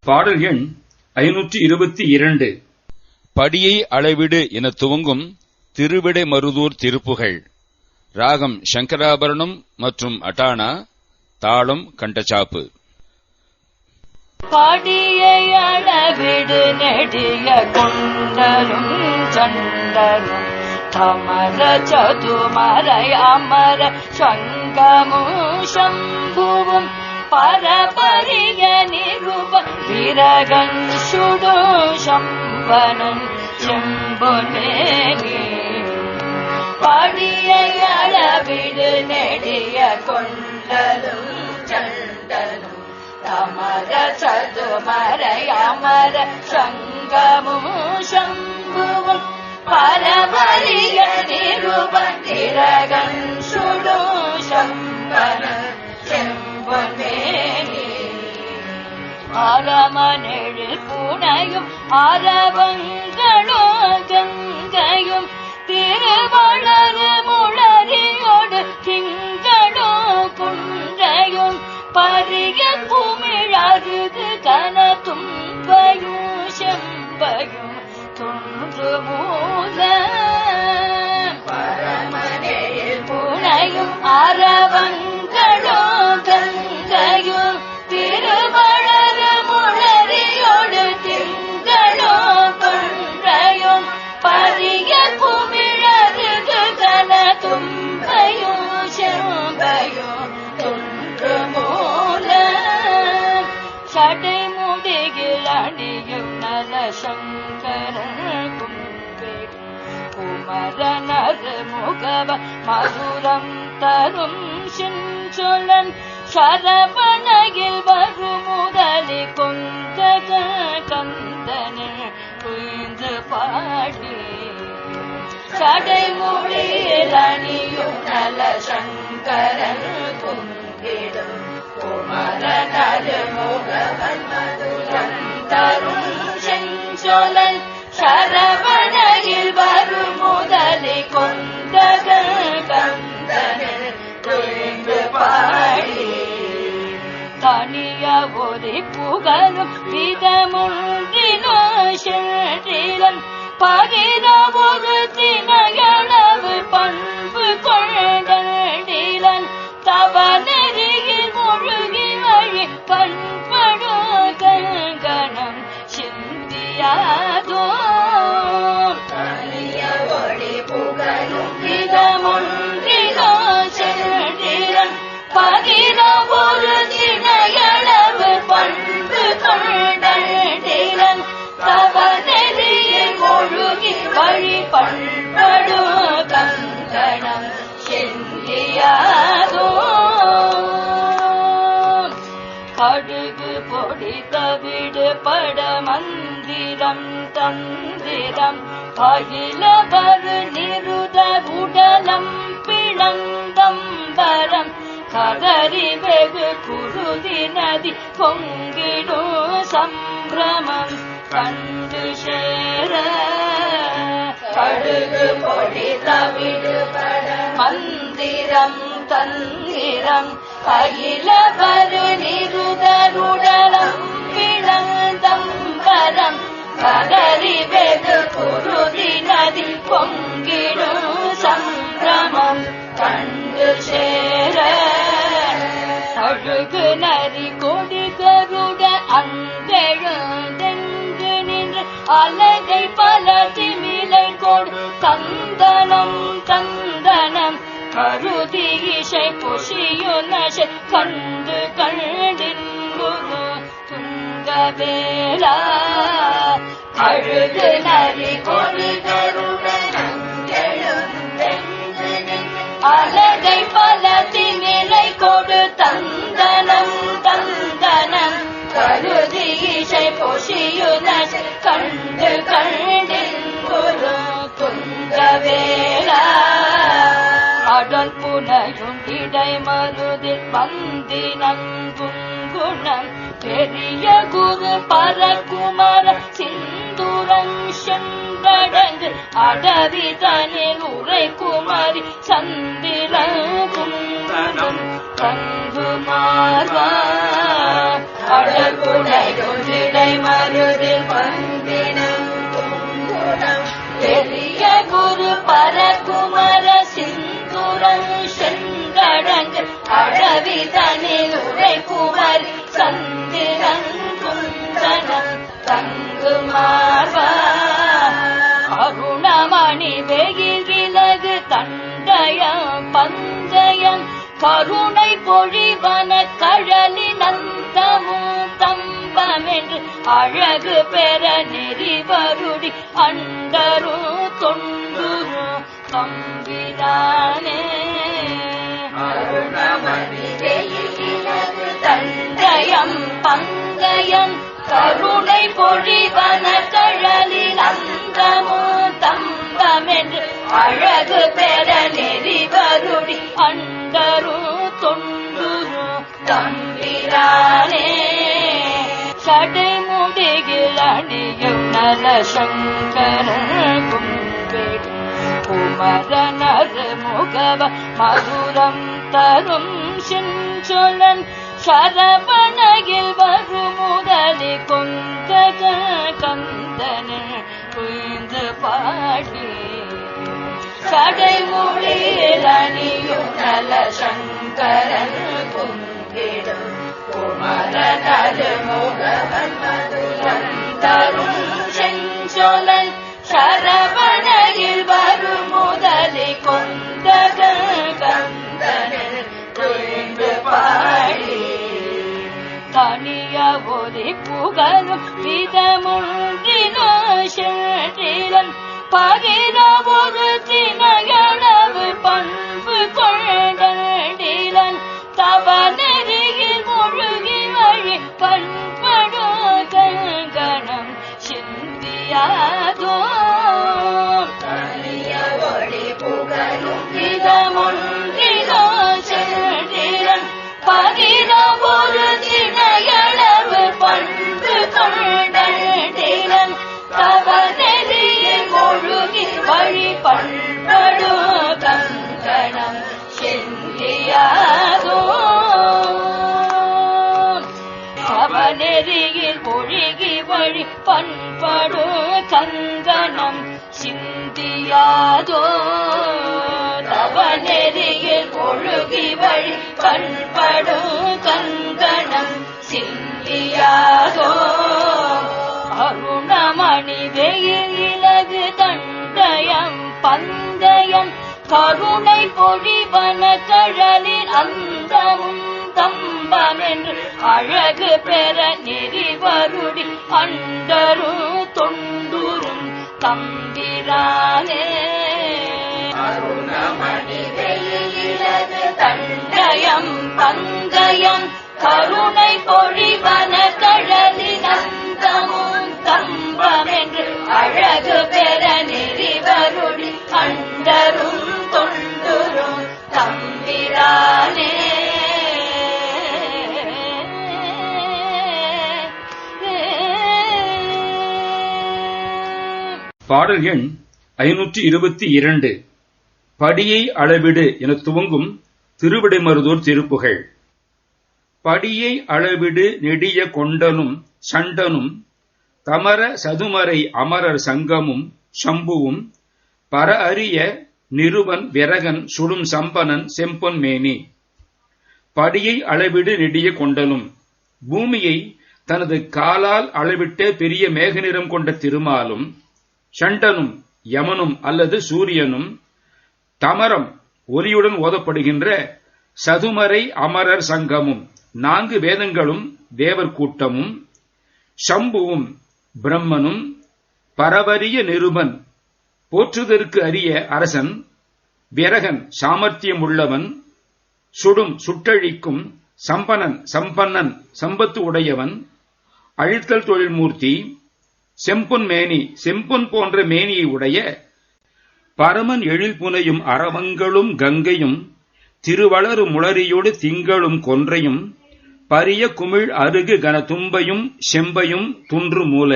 பாடல் எண் ஐநூற்றி இருபத்தி இரண்டு. படியை அளவிடு என துவங்கும் திருவிடை மருதூர் திருப்புகள். ராகம் சங்கராபரணம் மற்றும் அட்டானா தாளம் கண்டச்சாப்பு. படியை அளவிடு நெடிய கொண்டரும் சண்டரும் தமர சதுமரை அமர சங்கமும் சம்புவும். பரபரிய நிருப விரகன் சுடு சம்பனன் செம்பொனேனி படியை அளவிடு நெடிய கொண்டலும் அமர சதுமரை அமர சங்கமும் சம்புவும் பரபரிய நிருபந்திரகன் சுடும் சம்பன செம்பொனேனி அரமனெழில் புனையும் அரவங்களோ கங்கையும் துன்று புனையும் அரவங்களோ கங்கையும் திருவளரு முளரியோடு திங்களோ கொன்றையும் பரிய குமிழருது கன தும்பையும் செம்பையும் துன்று மூல சடை முடிகில் அணியும் குமரனர் முகவ மதுரம் தரும் செஞ்சொலன் சரவணையில் வரும் முதலி கொந்தக கந்தனில் குய்ந்து பாடி சடைமொழியில் அணியும் சங்கரன் கும்பிடும் குமரனர் முகவன் மதுரம் தரும் செஞ்சொலன் சர தனிய ஒரு புகழும் விதமுன்றினோ சென்றிலன் பகிர ஒரு தினையளவு பண்பு கொண்டடிலன். தவ நெறியில் முழுகி வழி பண்படோ கங்கணம் சிந்தியாதோ தனிய ஒளி புகழும் விதமுன்றினோ சென்றிலன் பகிர मन्दिरम् तन्दिरम् अहिलिरुदरुडलम् पिळन्तम्बरम् कगरि बेदि नदि पोङ्गिभ्रमम् कण् शेरविडु मन्दिरम् तन्दिरम् अहिलिरुडलम् கடுகு பொடி வரம். கதறி வெகு குருதி நதி பொங்கிடும் சம்பிரமம் கண்டு சேர. அழுகு நரி கொடி கருட அந்தெழுந்தெங்கு நின்று அலகை பல திமிலை கொடு. கந்தனம் கந்தனம் கருதி இசை புசியுனசை கண்டு கண்டின்புது துங்கவேலா அழுகு நரி கொடி கருட அந்தெழுந்தெங்கு கொடு தந்தனம் தந்தனம். கருதி இசை கண்டு குரு அடல் மருதில் வந்தி குணம் பெரிய குரு பரகுமர சிந்துரன் செங்கடங்கு அடவி தனில் உரை குமரி சந்திர குந்தனம் கங்குமார்வா அழகுடை கொண்டிடை மருதில் பந்தினம் பெரிய குரு பரகுமர சிந்துரன் அழவி தனில் உரை சந்திரன் குந்தனம் தங்கு மார்வா அருணமணி வெயில் விலகு தண்டயம் பந்தயம் கருணை பொழிவன கழலி நந்தமும் தம்பமென்று அழகு பெற நெறிவருடி அண்டரும் தொண்டுரும் தம்பிதானே. தந்தயம் பங்கயம் கருணை பொழிவன கழலில் அந்தமோ தம்பமென்று அழகு பெற நெறி வருடி. அண்டரும் தொண்டுரு தம்பிரானே சடைமுடிகில் அணியும் நல சங்கரன் கும்பேடு. குமரனர் முகவ மதுரம் தரும் செஞ்சொலன் சரவணையில் வரும் முதலி கொந்தக கந்தன புயந்து பாடி சடைமொழியில் அணியும் நல சங்கரன் கும்பிடும் குமரனது முகவன் புகழும் விதமுன்றினோ சென்றிலன் இல்லாதோ தவ நெறியில் ஒழுகி வழி பண்படு கங்கணம் சிந்தியாதோ? அருணமணி வெயில் இலகு தண்டயம் பந்தயம் கருணை பொழிவன கழலில் அந்தமும் தம்பமென்று அழகு பெற நெறி வருடி அண்டரும் தொண்டுரும் தம்பிரானே அருணமணி வெயிலது தண்டயம் பந்தயம் கருணை பொழிவன கழலி நந்தமும் தம்பம் என்று அழகு பெற நெறிவருடி கண்டரும் தொண்டுரும் தம்பிரானே. பாடல் எண் ஐநூற்றி இருபத்தி இரண்டு படியை அளவிடு என துவங்கும் திருவிடைமருதூர் திருப்புகழ். படியை அளவிடு நெடிய கொண்டனும் சண்டனும் தமர சதுமரை அமரர் சங்கமும் சம்புவும் பர அரிய நிருவன் விரகன் சுடும் சம்பனன் செம்பொன் மேனி. படியை அளவிடு நெடிய கொண்டலும் பூமியை தனது காலால் அளவிட்ட பெரிய மேகநிறம் கொண்ட திருமாலும் சண்டனும் யமனும் அல்லது சூரியனும் தமரம் ஒலியுடன் ஓதப்படுகின்ற சதுமறை அமரர் சங்கமும் நான்கு வேதங்களும் தேவர் கூட்டமும் சம்புவும் பிரம்மனும் பரவரிய நிருபன் போற்றுதற்கு அரிய அரசன் விரகன் சாமர்த்தியம் உள்ளவன் சுடும் சுட்டழிக்கும் சம்பனன் சம்பன்னன் சம்பத்து உடையவன் அழித்தல் தொழில்மூர்த்தி செம்பொன் மேனி செம்பொன் போன்ற மேனியை உடைய பரமன் எழில் புனையும் அரவங்களும் கங்கையும் திருவளரு முளரியோடு திங்களும் கொன்றையும் பரிய குமிழ் அருகு கன தும்பையும் செம்பையும் துன்று மூல.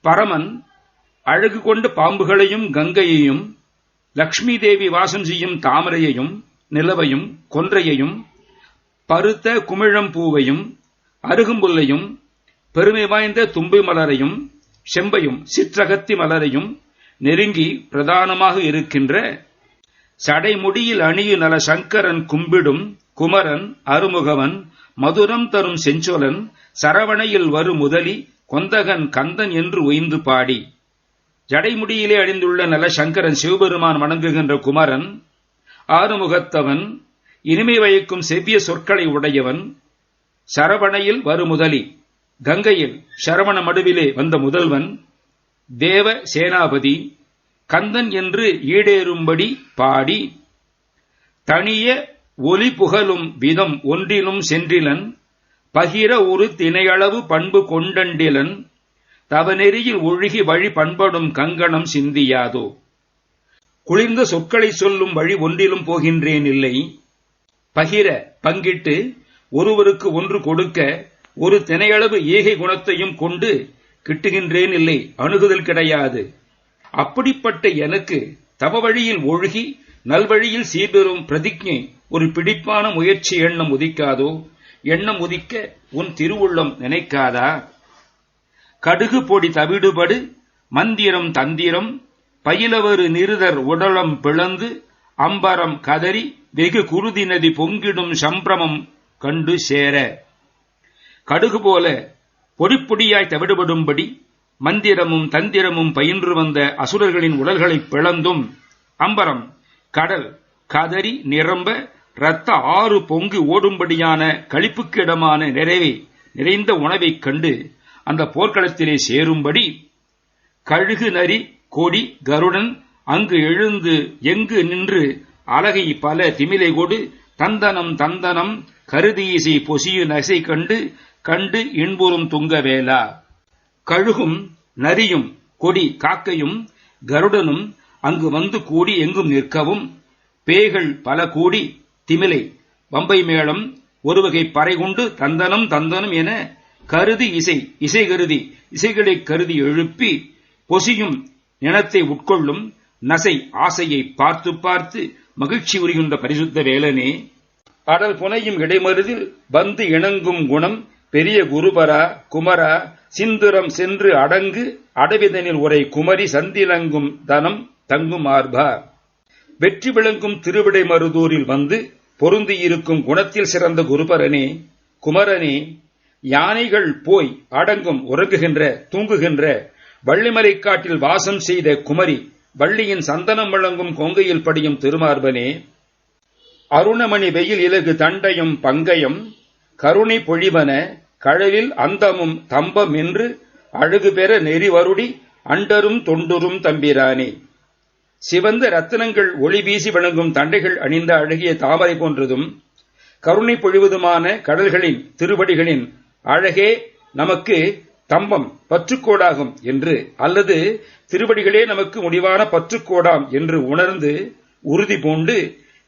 பரமன் அழகு கொண்டு பாம்புகளையும் கங்கையையும் லக்ஷ்மி தேவி வாசம் செய்யும் தாமரையையும் நிலவையும் கொன்றையையும் பருத்த குமிழம் பூவையும் அருகும்புல்லையும் பெருமை வாய்ந்த தும்பை மலரையும் செம்பையும் சிற்றகத்தி மலரையும் நெருங்கி பிரதானமாக இருக்கின்ற சடைமுடியில் அணியு நல சங்கரன் கும்பிடும் குமரன் அருமுகவன் மதுரம் தரும் செஞ்சொலன் சரவணையில் வரும் முதலி கொந்தகன் கந்தன் என்று ஒய்ந்து பாடி. ஜடைமுடியிலே அணிந்துள்ள நல சங்கரன் சிவபெருமான் வணங்குகின்ற குமரன் ஆறுமுகத்தவன் இனிமை வயக்கும் செவ்விய சொற்களை உடையவன் சரவணையில் வருமுதலி கங்கையில் சரவண மடுவிலே வந்த முதல்வன் தேவ சேனாபதி கந்தன் என்று ஈடேறும்படி பாடி தனிய ஒலி புகழும் விதம் ஒன்றிலும் சென்றிலன் பகிர ஒரு திணையளவு பண்பு கொண்டண்டிலன் தவநெறியில் ஒழுகி வழி பண்படும் கங்கணம் சிந்தியாதோ. குளிர்ந்த சொற்களை சொல்லும் வழி ஒன்றிலும் போகின்றேன் இல்லை. பகிர பங்கிட்டு ஒருவருக்கு ஒன்று கொடுக்க ஒரு தினையளவு ஈகை குணத்தையும் கொண்டு கிட்டுகின்றேன் இல்லை அணுகுதல் கிடையாது. அப்படிப்பட்ட எனக்கு தவ வழியில் ஒழுகி நல்வழியில் சீர்பெறும் பிரதிஜை ஒரு பிடிப்பான முயற்சி எண்ணம் உதிக்காதோ? எண்ணம் உதிக்க உன் திருவுள்ளம் நினைக்காதா? கடுகு பொடி தவிடுபடு மந்திரம் தந்திரம் பயிலவரு நிருதர் உடலம் பிளந்து அம்பரம் கதறி வெகு குருதி நதி பொங்கிடும் சம்பிரமம் கண்டு சேர. கடுகு போல பொடிப்பொடியாய் தவிடுபடும்படி மந்திரமும் தந்திரமும் பயின்று வந்த அசுரர்களின் உடல்களைப் பிளந்தும் அம்பரம் கடல் கதறி நிரம்ப இரத்த ஆறு பொங்கு ஓடும்படியான களிப்புக்கிடமான நிறைவை நிறைந்த உணவைக் கண்டு அந்த போர்க்களத்திலே சேரும்படி கழுகு நரி கொடி கருடன் அங்கு எழுந்து எங்கு நின்று அலகை பல திமிலை கொடு தந்தனம் தந்தனம் கருதீசை பொசியு நசை கண்டு கண்டு இன்புறும் துங்கவேலா. கழுகும் நரியும் கொடி காக்கையும் கருடனும் அங்கு வந்து கூடி எங்கும் நிற்கவும். பேய்கள் பல கூடி திமிலை பம்பை மேளம் ஒரு வகை பறை கொண்டு தந்தனம் தந்தனம் என கருதி இசை இசை கருதி இசைகளை கருதி எழுப்பி பொசியும் நினத்தை உட்கொள்ளும் நசை ஆசையை பார்த்து பார்த்து மகிழ்ச்சி உரிகின்ற பரிசுத்த வேலனே. அடல் புனையும் இடைமருதில் வந்து இணங்கும் குணம் பெரிய குருபரா குமரா சிந்துரம் சென்று அடங்கு அடவிதனில் உரை குமரி சந்திலங்கும் தனம் தங்கும் மார்பா வெற்றி விளங்கும் திருவிடை மருதூரில் வந்து பொருந்தியிருக்கும் குணத்தில் சிறந்த குருபரனே குமரனே யானைகள் போய் அடங்கும் உறங்குகின்ற தூங்குகின்ற வள்ளிமலை காட்டில் வாசம் செய்த குமரி வள்ளியின் சந்தனம் வழங்கும் கொங்கையில் படியும் திருமார்பனே அருணமணி வெயில் இலகு தண்டையும் பங்கையும் கருணை பொழிவன கழலில் அந்தமும் தம்பம் என்று அழகு பெற நெறி வருடி அண்டரும் தொண்டுரும் தம்பிரானே. சிவந்த ரத்தினங்கள் ஒளி வீசி வணங்கும் தண்டைகள் அணிந்த அழகிய தாமரை போன்றதும் கருணை பொழிவதுமான கடல்களின் திருவடிகளின் அழகே நமக்கு தம்பம் பற்றுக்கோடாகும் என்று அல்லது திருவடிகளே நமக்கு முடிவான பற்றுக்கோடாம் என்று உணர்ந்து உறுதி பூண்டு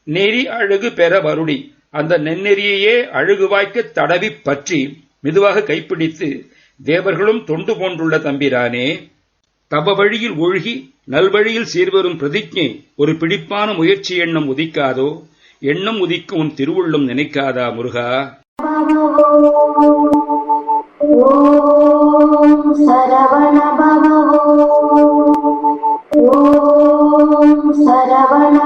நெறி அழகு பெற வருடி. அந்த நென்னெறியையே அழுகுவாய்க்கு தடவி பற்றி மெதுவாக கைப்பிடித்து தேவர்களும் தொண்டு போன்றுள்ள தம்பிரானே தப வழியில் ஒழுகி நல்வழியில் சீர்வரும் பிரதிஜை ஒரு பிடிப்பான முயற்சி எண்ணம் உதிக்காதோ எண்ணம் உதிக்கும் உன் திருவுள்ளம் நினைக்காதா முருகா? சரவண